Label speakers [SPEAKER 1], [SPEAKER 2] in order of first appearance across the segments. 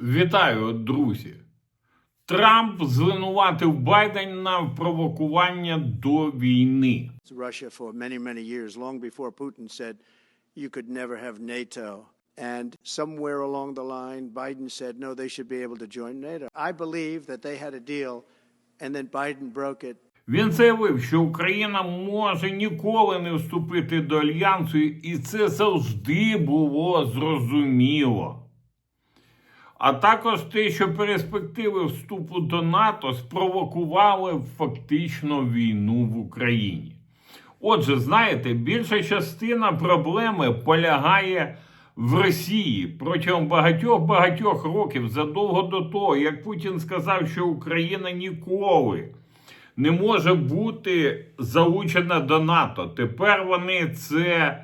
[SPEAKER 1] Вітаю, друзі! Трамп звинуватив Байдена в провокування до війни.
[SPEAKER 2] Russia for many, many years, long before Putin said you could never have NATO. And somewhere along the line, Biden said, no, they should be able to join NATO. I believe that they had a deal, and then Biden broke it.
[SPEAKER 1] Він заявив, що Україна може ніколи не вступити до альянсу, і це завжди було зрозуміло. А також те, що перспективи вступу до НАТО спровокували фактично війну в Україні. Отже, знаєте, більша частина проблеми полягає в Росії протягом багатьох-багатьох років, задовго до того, як Путін сказав, що Україна ніколи не може бути залучена до НАТО. Тепер вони це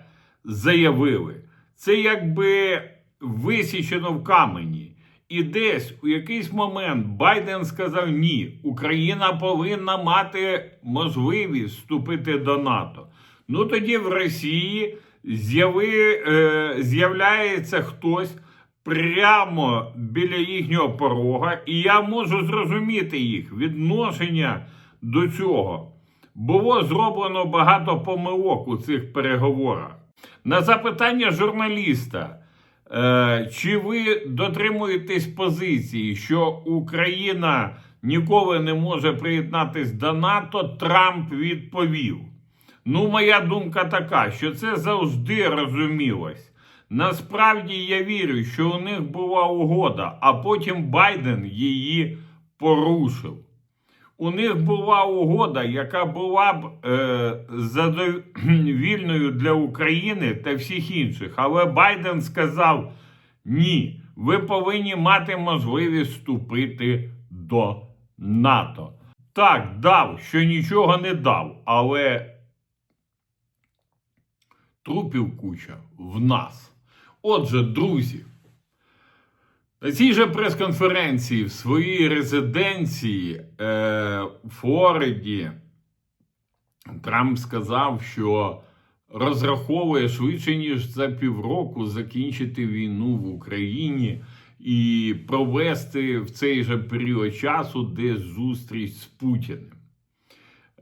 [SPEAKER 1] заявили. Це якби висічено в камені. І десь у якийсь момент Байден сказав: ні, Україна повинна мати можливість вступити до НАТО. Ну тоді в Росії е, з'являється хтось прямо біля їхнього порога, і я можу зрозуміти їх відношення до цього. Було зроблено багато помилок у цих переговорах. На запитання журналіста, чи ви дотримуєтесь позиції, що Україна ніколи не може приєднатись до НАТО, Трамп відповів. Ну, моя думка така, що це завжди розумілось. Насправді я вірю, що у них була угода, а потім Байден її порушив. У них була угода, яка була б е, задовільною для України та всіх інших. Але Байден сказав: ні, ви повинні мати можливість вступити до НАТО. Так, дав, що нічого не дав, але трупів куча в нас. Отже, друзі, на цій же прес-конференції в своїй резиденції е, в Флориді Трамп сказав, що розраховує швидше, ніж за півроку закінчити війну в Україні і провести в цей же період часу десь зустріч з Путіним.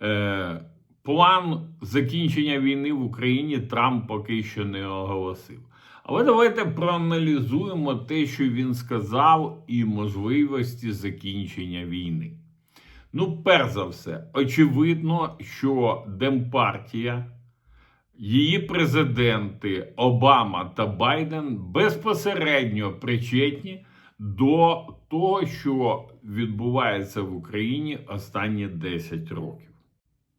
[SPEAKER 1] Е, план закінчення війни в Україні Трамп поки що не оголосив. Але давайте проаналізуємо те, що він сказав, і можливості закінчення війни. Ну, перш за все, очевидно, що Демпартія, її президенти Обама та Байден безпосередньо причетні до того, що відбувається в Україні останні 10 років.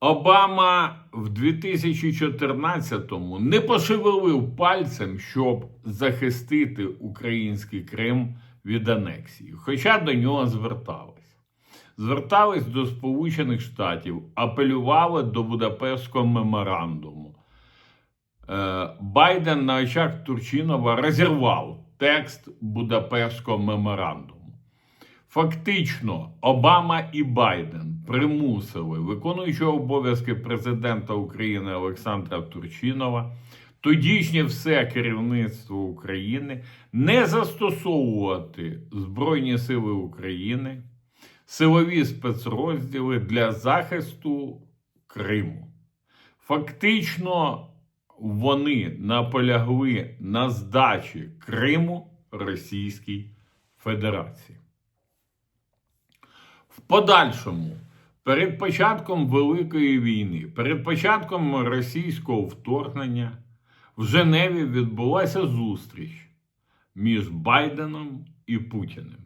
[SPEAKER 1] Обама в 2014-му не пошевелив пальцем, щоб захистити український Крим від анексії, хоча до нього звертались. Звертались до Сполучених Штатів, апелювали до Будапештського меморандуму. Е, Байден на очах Турчинова розірвав текст Будапештського меморандуму. Фактично, Обама і Байден примусили виконуючого обов'язки президента України Олександра Турчинова, тодішнє все керівництво України не застосовувати Збройні Сили України, силові спецрозділи для захисту Криму. Фактично, вони наполягли на здачі Криму Російській Федерації. Подальшому, перед початком Великої війни, перед початком російського вторгнення в Женеві відбулася зустріч між Байденом і Путіним.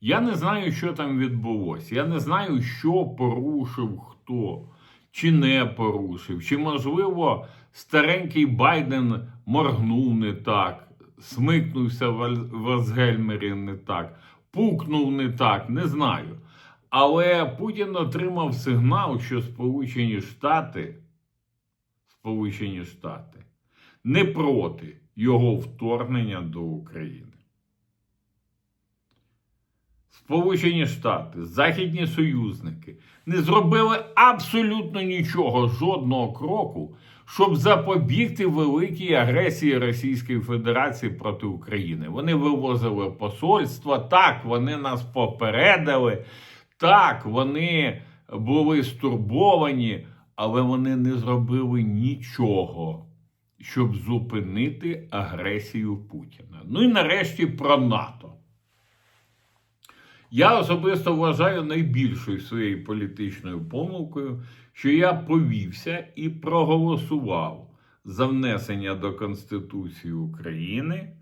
[SPEAKER 1] Я не знаю, що там відбулося. Я не знаю, що порушив хто, чи не порушив, чи, можливо, старенький Байден моргнув не так, смикнувся в Азгельмері не так пукнув не так, не знаю. Але Путін отримав сигнал, що Сполучені Штати, Сполучені Штати не проти його вторгнення до України. Сполучені Штати, західні союзники не зробили абсолютно нічого, жодного кроку, щоб запобігти великій агресії Російської Федерації проти України. Вони вивозили посольства, так, вони нас попередили, так, вони були стурбовані, але вони не зробили нічого, щоб зупинити агресію Путіна. Ну і нарешті про НАТО. Я особисто вважаю найбільшою своєю політичною помилкою, що я повівся і проголосував за внесення до Конституції України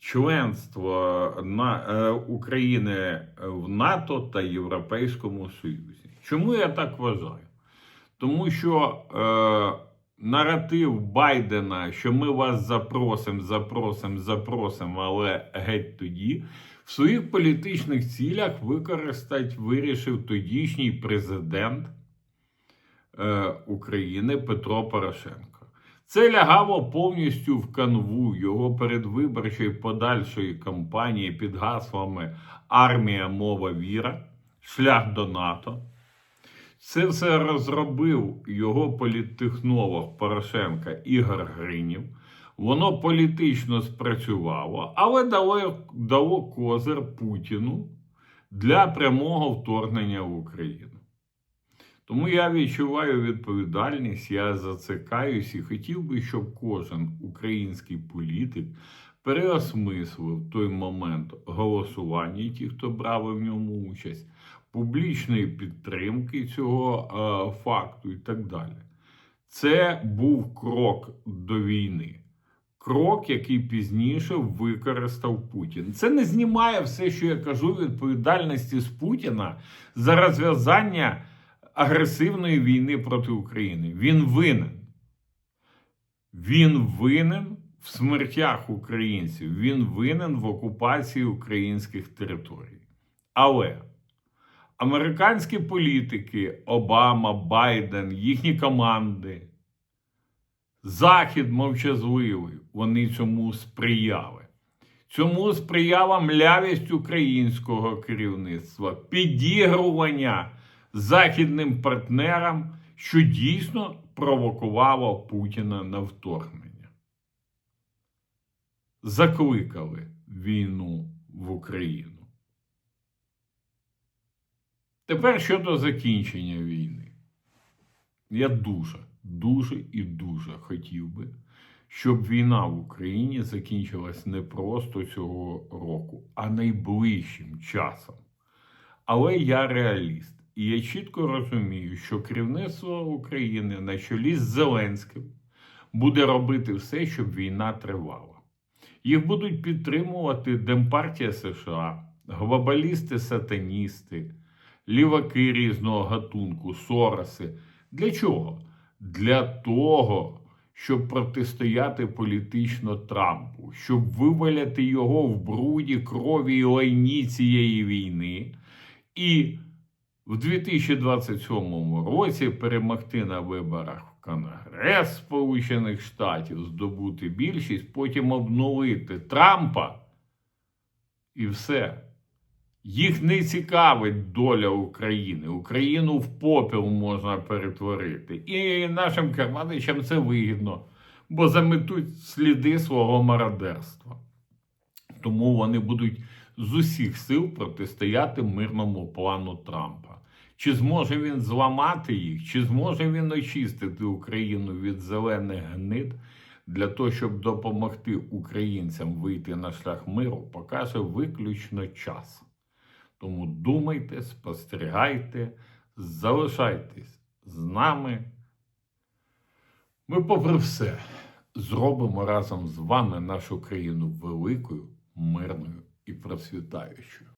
[SPEAKER 1] членство на, е, України в НАТО та Європейському Союзі. Чому я так вважаю? Тому що е, наратив Байдена, що ми вас запросимо, запросимо, запросимо, але геть тоді, в своїх політичних цілях використати вирішив тодішній президент е, України Петро Порошенко. Це лягало повністю в канву його передвиборчої подальшої кампанії під гаслами Армія, мова, віра, шлях до НАТО. Це все розробив його політтехнолог Порошенка Ігор Гринів. Воно політично спрацювало, але дало, дало козир Путіну для прямого вторгнення в Україну. Тому я відчуваю відповідальність, я зацикаюсь і хотів би, щоб кожен український політик переосмислив той момент голосування, ті, хто брали в ньому участь, публічної підтримки цього е, факту і так далі. Це був крок до війни. Крок, який пізніше використав Путін. Це не знімає все, що я кажу, відповідальності з Путіна за розв'язання агресивної війни проти України. Він винен. Він винен в смертях українців. Він винен в окупації українських територій. Але американські політики Обама, Байден, їхні команди, Захід мовчазливий, вони цьому сприяли. Цьому сприяла млявість українського керівництва, підігрування західним партнерам, що дійсно провокувало Путіна на вторгнення. Закликали війну в Україну. Тепер щодо закінчення війни. Я дуже, дуже і дуже хотів би, щоб війна в Україні закінчилась не просто цього року, а найближчим часом. Але я реаліст, і я чітко розумію, що керівництво України на чолі з Зеленським буде робити все, щоб війна тривала. Їх будуть підтримувати Демпартія США, глобалісти-сатаністи, ліваки різного гатунку, сороси. Для чого? Для того, щоб протистояти політично Трампу, щоб виваляти його в бруді крові і лайні цієї війни, і в 2027 році перемогти на виборах в Конгрес Сполучених Штатів, здобути більшість, потім обнулити Трампа і все. Їх не цікавить доля України. Україну в попіл можна перетворити. І нашим керманичам це вигідно, бо заметуть сліди свого мародерства. Тому вони будуть з усіх сил протистояти мирному плану Трампа. Чи зможе він зламати їх, чи зможе він очистити Україну від зелених гнид для того, щоб допомогти українцям вийти на шлях миру, покаже виключно час. Тому думайте, спостерігайте, залишайтесь з нами. Ми, попри все, зробимо разом з вами нашу країну великою, мирною і процвітаючою.